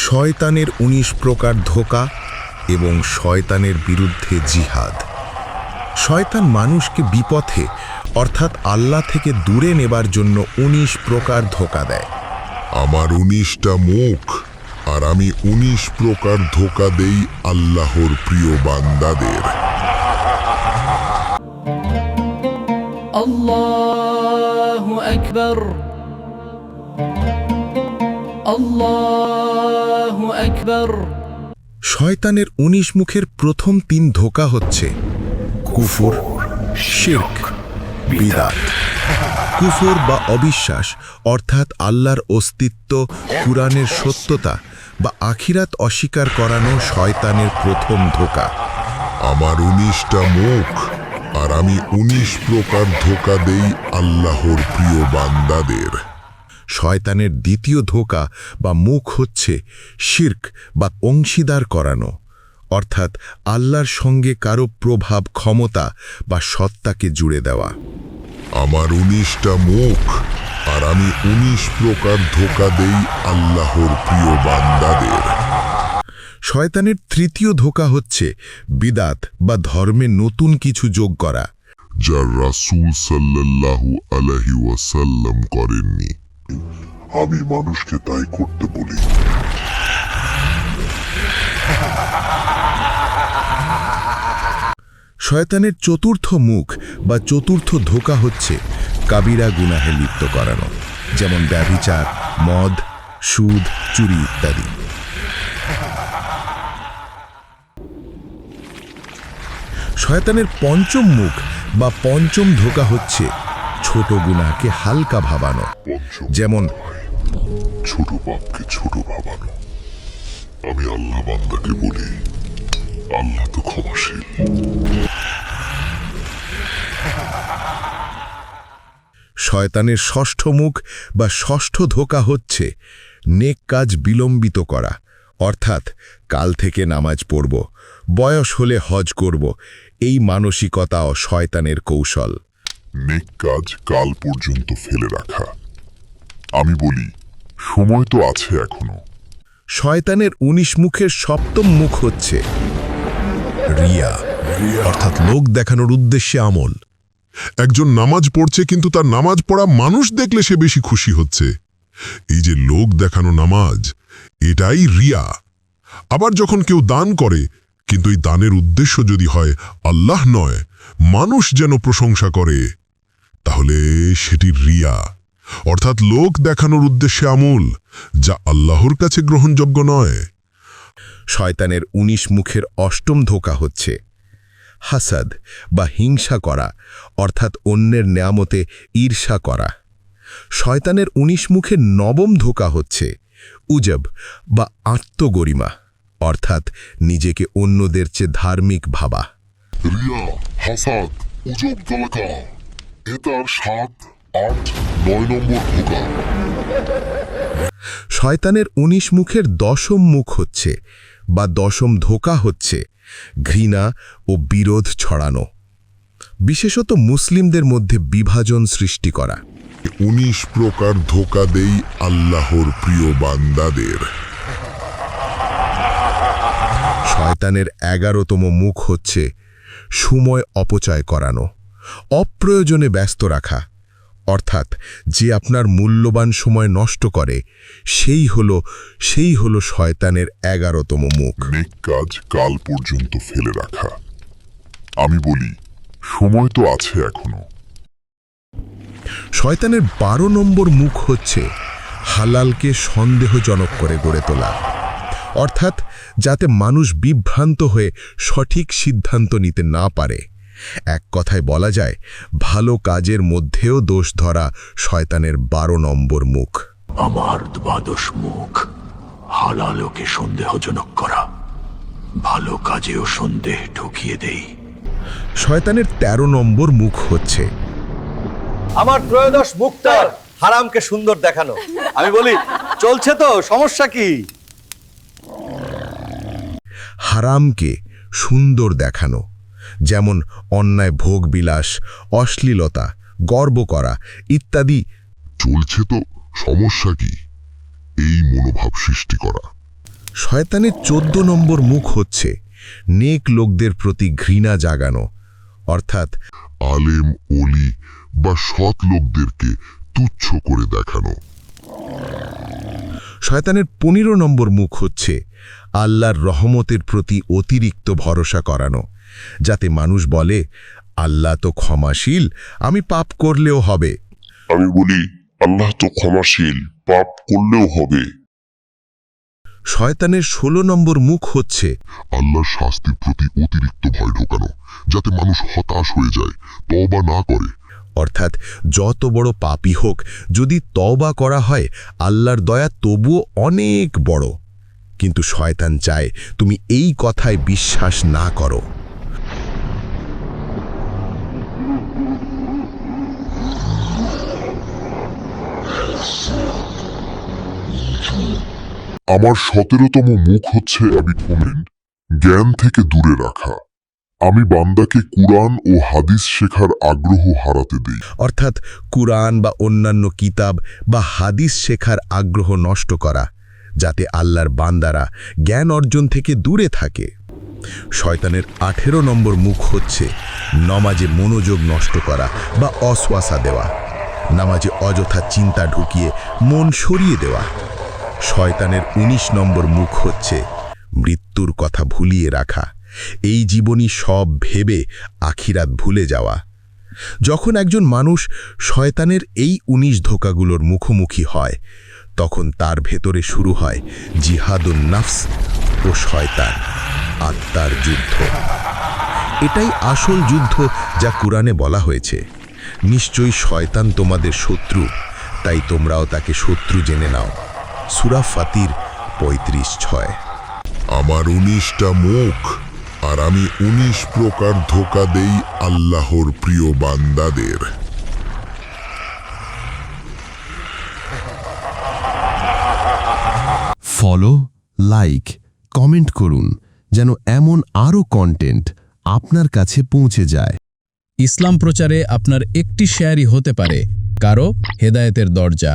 শয়তানের ১৯ প্রকার ধোকা এবং শয়তানের বিরুদ্ধে জিহাদ শয়তান মানুষকে বিপথে অর্থাৎ আল্লাহ থেকে দূরে নেবার জন্য ১৯ প্রকার ধোকা দেয় আমার উনিশটা মুখ আর আমি উনিশ প্রকার ধোকা দেই আল্লাহর প্রিয় বান্দাদের الله أكبر الله أكبر শয়তানের ১৯ মুখের প্রথম তিন ধোকা হচ্ছে কুফর শির্ক বিদাত। কুফর বা অবিশ্বাস অর্থাৎ আল্লাহর অস্তিত্ব কুরআনের সত্যতা বা আখিরাত অস্বীকার করানো শয়তানের প্রথম ধোকা। আমার উনিশটা মুখ আর আমি উনিশ প্রকার ধোকা দেই আল্লাহর প্রিয় বান্দাদের। শয়তানের দ্বিতীয় ধোকা বা মুখ হচ্ছে শির্ক বা অংশীদার করানো। অর্থাৎ আল্লাহর সঙ্গে কারও প্রভাব ক্ষমতা বা সত্তাকে জুড়ে দেওয়া। আমার উনিশটা মুখ আর আমি উনিশ প্রকার ধোকা দেই আল্লাহর প্রিয় বান্দাদের। শয়তানের তৃতীয় ধোকা হচ্ছে বিদাত বা ধর্মে নতুন কিছু যোগ করা। যা রাসূল সাল্লাল্লাহু আলাইহি ওয়াসাল্লাম করেননি। আমি মানুষকে তাই করতে বলি। শয়তানের চতুর্থ মুখ বা চতুর্থ ধোকা হচ্ছে কাবিরা গুনাহে লিপ্ত করানো, যেমন ব্যভিচার, মদ, সুদ, চুরি ইত্যাদি। শয়তানের পঞ্চম মুখ বা পঞ্চম ধোকা হচ্ছে ছোট গুণাকে হালকা ভাবানো। যেমন ছোট পাপকে ছোট ভাবানো। আমি আল্লাহ বান্দাকে বলি আল্লাহ তো ক্ষমাশীল। শয়তানের ষষ্ঠ মুখ বা ষষ্ঠ ধোকা হচ্ছে নেক কাজ বিলম্বিত করা। অর্থাৎ কাল থেকে নামাজ পড়ব বয়স হলে হজ করব এই মানসিকতাও শয়তানের কৌশল। নেক কাজ কাল পর্যন্ত ফেলে রাখা। আমি বলি সময় তো আছে এখনও। শয়তানের উনিশ মুখের সপ্তম মুখ হচ্ছে রিয়া। অর্থাৎ লোক দেখানোর উদ্দেশ্যে আমল। একজন নামাজ পড়ছে কিন্তু তার নামাজ পড়া মানুষ দেখলে সে বেশি খুশি হচ্ছে। এই যে লোক দেখানো নামাজ এটাই রিয়া। আবার যখন কেউ দান করে কিন্তু এই দানের উদ্দেশ্য যদি হয় আল্লাহ নয় মানুষ যেন প্রশংসা করে। তাহলে সেটি রিয়া। অর্থাৎ লোক দেখানোর উদ্দেশ্যে আমল যা আল্লাহর কাছে গ্রহণযোগ্য নয়। শয়তানের উনিশ মুখের অষ্টম ধোকা হচ্ছে হাসাদ বা হিংসা করা অর্থাৎ অন্যের নেয়ামতে ঈর্ষা করা। শয়তানের উনিশ মুখের নবম ধোকা হচ্ছে উজব বা আত্মগরিমা অর্থাৎ নিজেকে অন্যদের চেয়ে ধার্মিক ভাবা। রিয়া হাসাদ উজব এ তার সাত আট নয় নম্বর ধোকা শয়তানের উনিশ মুখের দশম মুখ হচ্ছে বা দশম ধোকা হচ্ছে ঘৃণা ও বিরোধ ছড়ানো বিশেষত মুসলিমদের মধ্যে বিভাজন সৃষ্টি করা। উনিশ প্রকার ধোকা দেই আল্লাহর প্রিয় বান্দাদের। শয়তানের এগারোতম মুখ হচ্ছে সময় অপচয় করানো। অপ্রয়োজনে ব্যস্ত রাখা অর্থাৎ যে আপনার মূল্যবান সময় নষ্ট করে সেই হলো সেই হলো শয়তানের এগারোতম মুখ। নেক কাজ কাল পর্যন্ত ফেলে রাখা। আমি বলি সময় তো আছে এখনও। শয়তানের বারো নম্বর মুখ হচ্ছে হালালকে সন্দেহজনক করে গড়ে তোলা। অর্থাৎ যাতে মানুষ বিভ্রান্ত হয়ে সঠিক সিদ্ধান্ত নিতে না পারে। এক কথায় বলা যায় ভালো কাজের মধ্যেও দোষ ধরা শয়তানের বারো নম্বর মুখ। আমার দ্বাদশ মুখ হালালোকে সন্দেহজনক করা। ভালো কাজেও সন্দেহ ঢুকিয়ে দেই। শয়তানের ১৩ নম্বর মুখ হচ্ছে। আমার ত্রয়োদশ মুক্তার হারামকে সুন্দর দেখানো। আমি বলি চলছে তো সমস্যা কি? হারামকে সুন্দর দেখানো। যেমন অন্যায় ভোগবিলাস অশ্লীলতা গর্ব করা ইত্যাদি। চলছে তো সমস্যা কি? এই মনোভাব সৃষ্টি করা। শয়তানের চোদ্দ নম্বর মুখ হচ্ছে নেক লোকদের প্রতি ঘৃণা জাগানো। অর্থাৎ আলেম ওলি বা সৎ লোকদেরকে তুচ্ছ করে দেখানো। শয়তানের পনেরো নম্বর মুখ হচ্ছে আল্লাহর রহমতের প্রতি অতিরিক্ত ভরসা করানো। যাতে মানুষ বলে আল্লাহ তো ক্ষমাশীল আমি পাপ করলেও হবে। আমি বলি আল্লাহ তো ক্ষমাশীল পাপ করলেও হবে। শয়তানের ষোলো নম্বর মুখ হচ্ছে আল্লাহর শাস্তির প্রতি অতিরিক্ত ভয় ঢোকানো যাতে মানুষ হতাশ হয়ে যায় তবা না করে। অর্থাৎ যত বড় পাপই হোক যদি তওবা করা হয় আল্লাহর দয়া তবুও অনেক বড়। কিন্তু শয়তান চায় তুমি এই কথায় বিশ্বাস না করো। আমার সতেরোতম মুখ হচ্ছে আমি কমেন্ট জ্ঞান থেকে দূরে রাখা। আমি বান্দাকে কুরআন ও হাদিস শেখার আগ্রহ হারাতে দেই। অর্থাৎ কুরআন বা অন্যান্য কিতাব বা হাদিস শেখার আগ্রহ নষ্ট করা, যাতে আল্লাহর বান্দারা জ্ঞান অর্জন থেকে দূরে থাকে। শয়তানের আঠেরো নম্বর মুখ হচ্ছে নমাজে মনোযোগ নষ্ট করা বা অশ্বাসা দেওয়া, নামাজে অযথা চিন্তা ঢুকিয়ে মন সরিয়ে দেওয়া। শয়তানের ১৯ নম্বর মুখ হচ্ছে মৃত্যুর কথা ভুলিয়ে রাখা। এই জীবনই সব ভেবে আখিরাত ভুলে যাওয়া। যখন একজন মানুষ শয়তানের এই উনিশ ধোকাগুলোর মুখোমুখি হয়, তখন তার ভেতরে শুরু হয় জিহাদুন নাফস ও শয়তান, আত্মার যুদ্ধ। এটাই আসল যুদ্ধ যা কুরআনে বলা হয়েছে। নিশ্চয়ই শয়তান তোমাদের শত্রু, তাই তোমরাও তাকে শত্রু জেনে নাও। সুরা ফাতির পঁয়ত্রিশ ছয়। আমার উনিশটা মুখ আর আমি উনিশ প্রকার ধোকা দেই আল্লাহর প্রিয় বান্দাদের। ফলো লাইক কমেন্ট করুন যেন এমন আরও কন্টেন্ট আপনার কাছে পৌঁছে যায়। ইসলাম প্রচারে আপনার একটি শেয়ারই হতে পারে কারও হেদায়েতের দরজা।